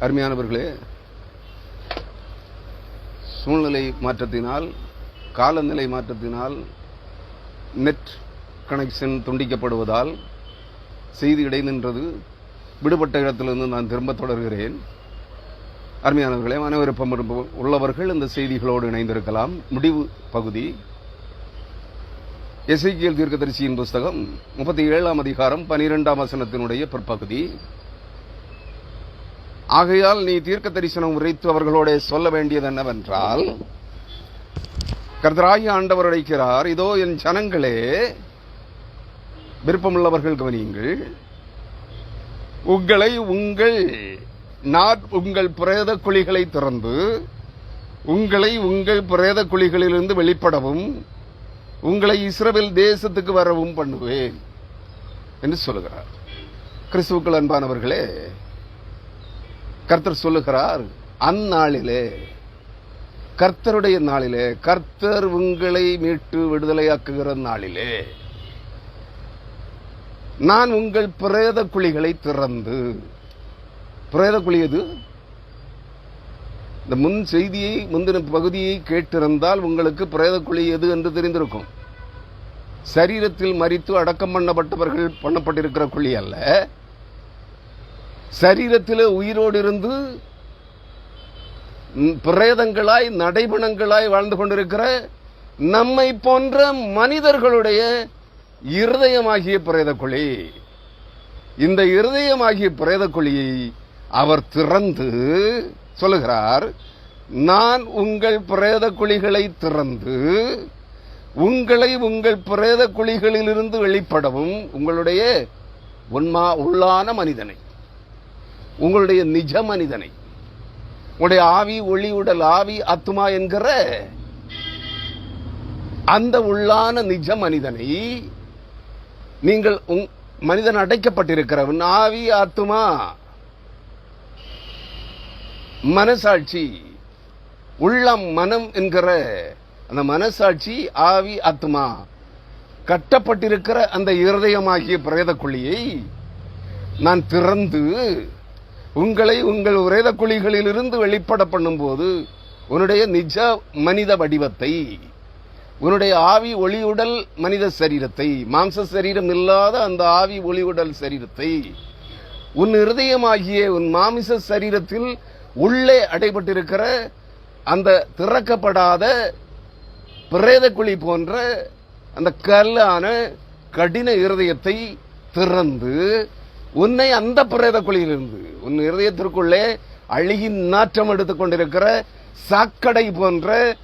அருமையானவர்களே சூழ்நிலை மாற்றத்தினால் காலநிலை மாற்றத்தினால் நெட் கனெக்ஷன் துண்டிக்கப்படுவதால் செய்தி இடைநின்றது விடுபட்ட இடத்திலிருந்து நான் திரும்ப தொடர்கிறேன். அருமையானவர்களே மனவிருப்பம் உள்ளவர்கள் இந்த செய்திகளோடு இணைந்திருக்கலாம். முடிவு பகுதி. எசைக்கியல் தீர்க்கதரிசியின் புஸ்தகம் முப்பத்தி ஏழாம் அதிகாரம் பனிரெண்டாம் வசனத்தினுடைய பிற்பகுதி. ஆகையால் நீ தீர்க்க தரிசனம் உரைத்து அவர்களோட சொல்ல வேண்டியது என்னவென்றால் கர்த்தராகி ஆண்டவர் அழைக்கிறார் இதோ என் ஜனங்களே விருப்பமுள்ளவர்கள் கவனியுங்கள். உங்களை உங்கள் நான் உங்கள் பிரேத குழிகளை திறந்து உங்களை உங்கள் பிரேத குழிகளிலிருந்து வெளிப்படவும் உங்களை இஸ்ரவேல் தேசத்துக்கு வரவும் பண்ணுவேன் என்று சொல்லுகிறார் கிறிஸ்துவுக்கள் அன்பானவர்களே கர்த்தர் சொல்லுகிறார் அந்நாளிலே கர்த்தருடைய நாளிலே கர்த்தர் உங்களை மீட்டு விடுதலையாக்குகிற நாளிலே நான் உங்கள் பிரேத குழிகளை திறந்து பிரேத குழி எது? இந்த முன் செய்தியை முந்தின பகுதியை கேட்டிருந்தால் உங்களுக்கு பிரேத குழி எது என்று தெரிந்திருக்கும். சரீரத்தில் மறித்து அடக்கம் பண்ணப்பட்டவர்கள் பண்ணப்பட்டிருக்கிற குழி அல்ல. சரீரத்தில் உயிரோடு இருந்து பிரேதங்களாய் நடைபணங்களாய் வாழ்ந்து கொண்டிருக்கிற நம்மை போன்ற மனிதர்களுடைய இருதயமாகிய பிரேதக்குழி. இந்த இருதயமாகிய பிரேதக்குழியை அவர் திறந்து சொல்லுகிறார் நான் உங்கள் பிரேத குழிகளை திறந்து உங்களை உங்கள் பிரேத குழிகளிலிருந்து வெளிப்படவும் உங்களுடைய உண்மா உள்ளான மனிதனை. உங்களுடைய நிஜ மனிதனை உடைய ஆவி ஒளி உடல் ஆவி ஆத்துமா என்கிற அந்த உள்ளான நிஜ மனிதனை நீங்கள் உங்- மனிதன் அடைக்கப்பட்டிருக்கிறவன் ஆவி ஆத்துமா மனசாட்சி உள்ளம் மனம் என்கிற அந்த மனசாட்சி ஆவி ஆத்துமா கட்டப்பட்டிருக்கிற அந்த இருதயமாகிய பிரேத குழியை நான் திறந்து உங்களை உங்கள் உரேத குழிகளிலிருந்து வெளிப்பட பண்ணும்போது உன்னுடைய நிஜ மனித வடிவத்தை உன்னுடைய ஆவி ஒளியுடல் மனித சரீரத்தை மாம்ச சரீரம் இல்லாத அந்த ஆவி ஒளியுடல் சரீரத்தை உன் இருதயமாகிய உன் மாமிச சரீரத்தில் உள்ளே அடைபட்டிருக்கிற அந்த திறக்கப்படாத பிரேத குழி போன்ற அந்த கல்லான கடின இருதயத்தை திறந்து உன்னை அந்த பிரேத குழியிலிருந்து உன் இருதயத்திற்குள்ளே அழுகி நாற்றம் எடுத்துக்கொண்டிருக்கிற சாக்கடை போன்ற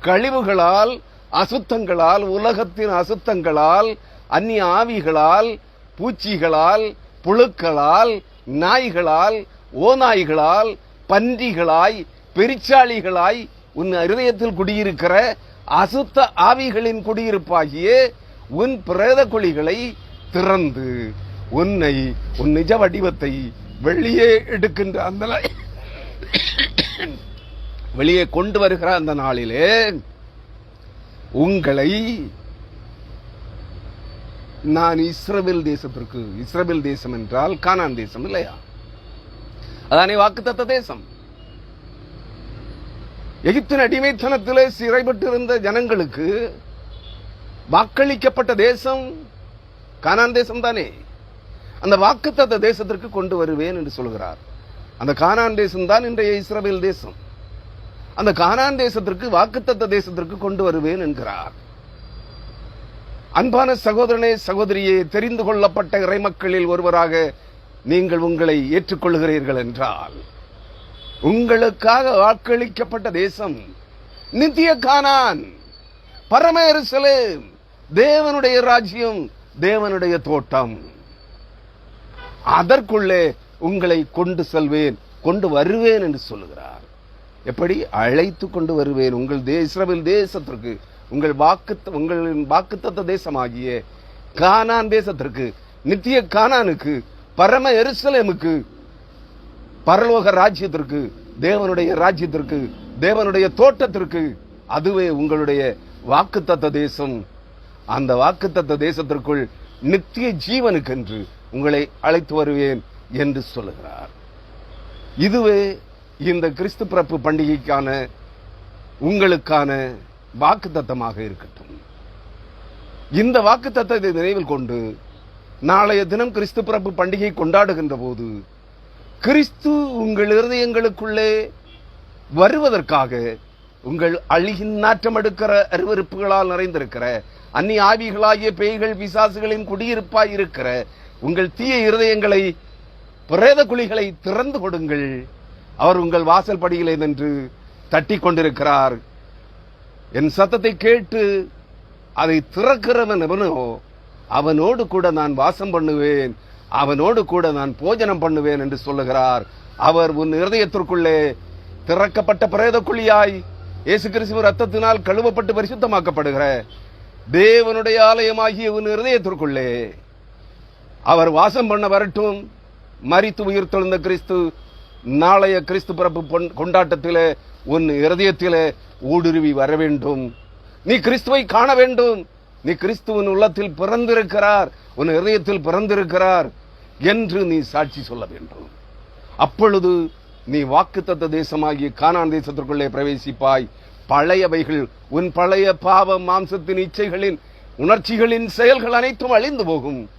கழிவுகளால் அசுத்தங்களால் உலகத்தின் அசுத்தங்களால் அந்நிய ஆவிகளால் பூச்சிகளால் புழுக்களால் நாய்களால் ஓநாய்களால் பன்றிகளாய் பெரிச்சாளிகளாய் உன் இருதயத்தில் குடியிருக்கிற அசுத்த ஆவிகளின் குடியிருப்பாகிய உன் பிரேத குழிகளை திறந்து. உன்னை உன் நிஜ வடிவத்தை வெளியே எடுக்கின்ற அந்த வெளியே கொண்டு வருகிற அந்த நாளிலே உங்களை நான் இஸ்ரவேல் தேசத்திற்கு இஸ்ரவேல் தேசம் என்றால் கானான் தேசம் இல்லையா? அதானே வாக்குத்தத்த தேசம். எகிப்தின் அடிமைத்தனத்திலே சிறைப்பட்டிருந்த ஜனங்களுக்கு வாக்களிக்கப்பட்ட தேசம் கானான் தேசம் தானே? அந்த வாக்குத்தத்த தேசத்திற்கு கொண்டு வருவேன் என்று சொல்கிறார். அந்த கானான் தேசம் தான் இன்றைய இஸ்ரவேல் தேசம். அந்த கானான் தேசத்திற்கு வாக்குத்தத்த தேசத்திற்கு கொண்டு வருவேன் என்கிறார். அன்பான சகோதரனே சகோதரியே தெரிந்து கொள்ளப்பட்ட இறைமக்களில் ஒருவராக நீங்கள் உங்களை ஏற்றுக்கொள்கிறீர்கள் என்றால் உங்களுக்காக வாக்களிக்கப்பட்ட தேசம் நித்திய கானான் பரம தேவனுடைய ராஜ்யம் தேவனுடைய தோட்டம். அதற்குள்ளே உங்களை கொண்டு செல்வேன் கொண்டு வருவேன் என்று சொல்லுகிறார். எப்படி? அழைத்து கொண்டு வருவேன். உங்கள் தே இஸ்ரவேல் தேசத்திற்கு உங்கள் வாக்கு உங்களின் வாக்குத்தத்த தேசமாகிய கானான் தேசத்திற்கு நித்திய கானானுக்கு பரம எருசலேமுக்கு பரலோக ராஜ்யத்திற்கு தேவனுடைய ராஜ்யத்திற்கு தேவனுடைய தோட்டத்திற்கு அதுவே உங்களுடைய வாக்குத்தத்த தேசம். அந்த வாக்குத்தத்த தேசத்திற்குள் நித்திய ஜீவனுக்கென்று உங்களை அழைத்து வருவேன் என்று சொல்லுகிறார். இதுவே இந்த கிறிஸ்து பிறப்பு பண்டிகைக்கான உங்களுக்கான வாக்குத்தத்தமாக இருக்கட்டும். இந்த வாக்குத்தத்தத்தை நினைவில் கொண்டு நாளைய தினம் கிறிஸ்து பிறப்பு பண்டிகை கொண்டாடுகின்ற போது கிறிஸ்து உங்கள் இருதயங்களுக்குள்ளே வருவதற்காக உங்கள் அழிகின் நாற்றம் எடுக்கிற அருவருப்புகளால் நிறைந்திருக்கிற அந்நிய ஆவிகளாகிய பேய்கள் பிசாசுகளின் குடியிருப்பாய் இருக்கிற உங்கள் தீய இருதயங்களை பிரேத குழிகளை திறந்து கொடுங்கள். அவர் உங்கள் வாசல் படியிலே நின்று தட்டி கொண்டிருக்கிறார். என் சத்தத்தை கேட்டு அதை திறக்கிறவன் எவனோ அவனோடு கூட நான் வாசம் பண்ணுவேன் அவனோடு கூட நான் போஜனம் பண்ணுவேன் என்று சொல்லுகிறார். அவர் உன் இருதயத்திற்குள்ளே திறக்கப்பட்ட பிரேத குழியாய் இயேசு கிறிஸ்துவ ரத்தத்தினால் கழுவப்பட்டு பரிசுத்தமாக்கப்படுகிற தேவனுடைய ஆலயமாகிய உன் இருதயத்திற்குள்ளே அவர் வாசம் பண்ண வரட்டும். மறித்து உயிர் தெழுந்த கிறிஸ்து நாளைய கிறிஸ்து பிறப்பு பொன்- கொண்டாட்டத்திலே உன் இருதயத்திலே ஊடுருவி வர வேண்டும். நீ கிறிஸ்துவை காண வேண்டும். நீ கிறிஸ்துவின் உள்ளத்தில் பிறந்திருக்கிறார். உன் இருதயத்தில் பிறந்திருக்கிறார் என்று நீ சாட்சி சொல்ல வேண்டும். அப்பொழுது நீ வாக்குத்தத்த தேசமாகிய கானான் தேசத்திற்குள்ளே பிரவேசிப்பாய். பழையவைகள் உன் பழைய பாவ மாம்சத்தின் இச்சைகளின் உணர்ச்சிகளின் செயல்கள் அனைத்தும் அழிந்து போகும்.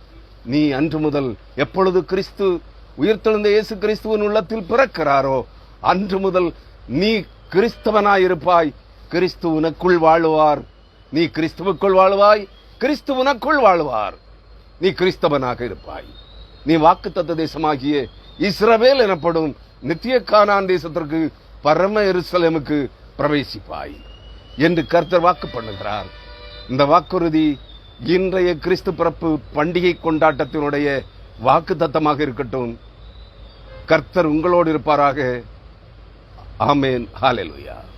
நீ அன்று முதல் எப்பொழுது கிறிஸ்து உயிர்த்தெழுந்த இயேசு கிறிஸ்துவின் உள்ளத்தில் பிறக்கிறாரோ அன்று முதல் நீ கிறிஸ்தவனாயிருப்பாய். கிறிஸ்து உனக்குள் வாழுவார். நீ கிறிஸ்துவுக்குள் வாழுவாய். கிறிஸ்து உனக்குள் வாழுவார். நீ கிறிஸ்தவனாக இருப்பாய். நீ வாக்குத்தத்த தேசமாகிய இஸ்ரவேல் எனப்படும் நித்திய கானான் தேசத்திற்கு பரம எருசலேமுக்கு பிரவேசிப்பாய் என்று கர்த்தர் வாக்கு பண்ணுகிறார். இந்த வாக்குறுதி இன்றைய கிறிஸ்து பிறப்பு பண்டிகை கொண்டாட்டத்தினுடைய வாக்கு தத்தமாக இருக்கட்டும். கர்த்தர் உங்களோடு இருப்பாராக. ஆமேன். ஹalleluya.